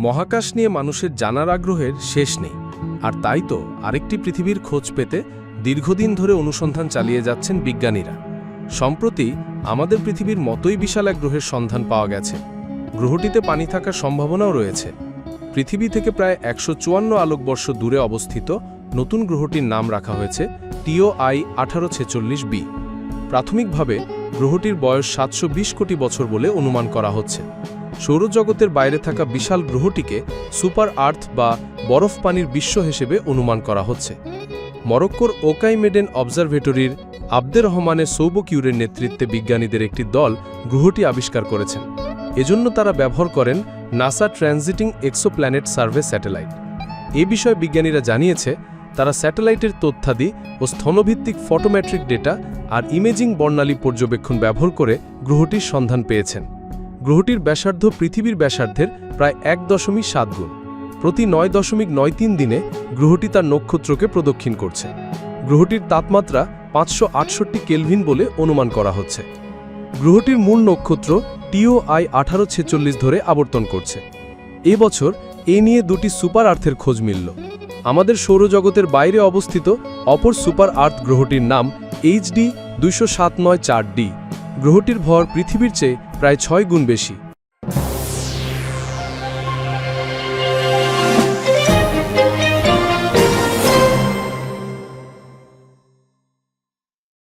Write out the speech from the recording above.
মহাকাশ নিয়ে মানুষের জানার আগ্রহের শেষ নেই। আর তাই তো আরেকটি পৃথিবীর খোঁজ পেতে দীর্ঘদিন ধরে অনুসন্ধান চালিয়ে যাচ্ছেন বিজ্ঞানীরা। সম্প্রতি আমাদের পৃথিবীর মতোই বিশাল এক গ্রহের সন্ধান পাওয়া গেছে। গ্রহটিতে পানি থাকার সম্ভাবনাও রয়েছে। পৃথিবী থেকে প্রায় একশো চুয়ান্ন আলোকবর্ষ দূরে অবস্থিত নতুন গ্রহটির নাম রাখা হয়েছে টিও আই আঠারো ছেচল্লিশ বি। প্রাথমিকভাবে গ্রহটির বয়স সাতশো বিশ কোটি বছর বলে অনুমান করা হচ্ছে। সৌরজগতের বাইরে থাকা বিশাল গ্রহটিকে সুপার আর্থ বা বরফ পানির বিশ্ব হিসেবে অনুমান করা হচ্ছে। মরক্কোর ওকাইমেডেন অবজারভেটরির আব্দের রহমানের সৌবকিউরের নেতৃত্বে বিজ্ঞানীদের একটি দল গ্রহটি আবিষ্কার করেছেন। এজন্য তারা ব্যবহার করেন NASA transiting exoplanet survey satellite. এ বিষয়ে বিজ্ঞানীরা জানিয়েছে, তারা স্যাটেলাইটের তথ্যাদি ও স্থলভিত্তিক ফটোমেট্রিক ডেটা আর ইমেজিং বর্ণালী পর্যবেক্ষণ ব্যবহার করে গ্রহটির সন্ধান পেয়েছেন। গ্রহটির ব্যাসার্ধ পৃথিবীর ব্যাসার্ধের প্রায় এক দশমিক সাত গুণ। প্রতি নয় দশমিক নয় তিন দিনে গ্রহটি তার নক্ষত্রকে প্রদক্ষিণ করছে। গ্রহটির তাপমাত্রা পাঁচশো আটষট্টি কেলভিন বলে অনুমান করা হচ্ছে। গ্রহটির মূল নক্ষত্র টিও আই আঠারো ছেচল্লিশ ধরে আবর্তন করছে। এ বছর এ নিয়ে দুটি সুপার আর্থের খোঁজ মিলল। আমাদের সৌরজগতের বাইরে অবস্থিত অপর সুপার আর্থ গ্রহটির নাম এইচডি দুইশো সাত নয় চার ডি। গ্রহটির ভর পৃথিবীর চেয়ে প্রায় ছয় গুণ বেশি।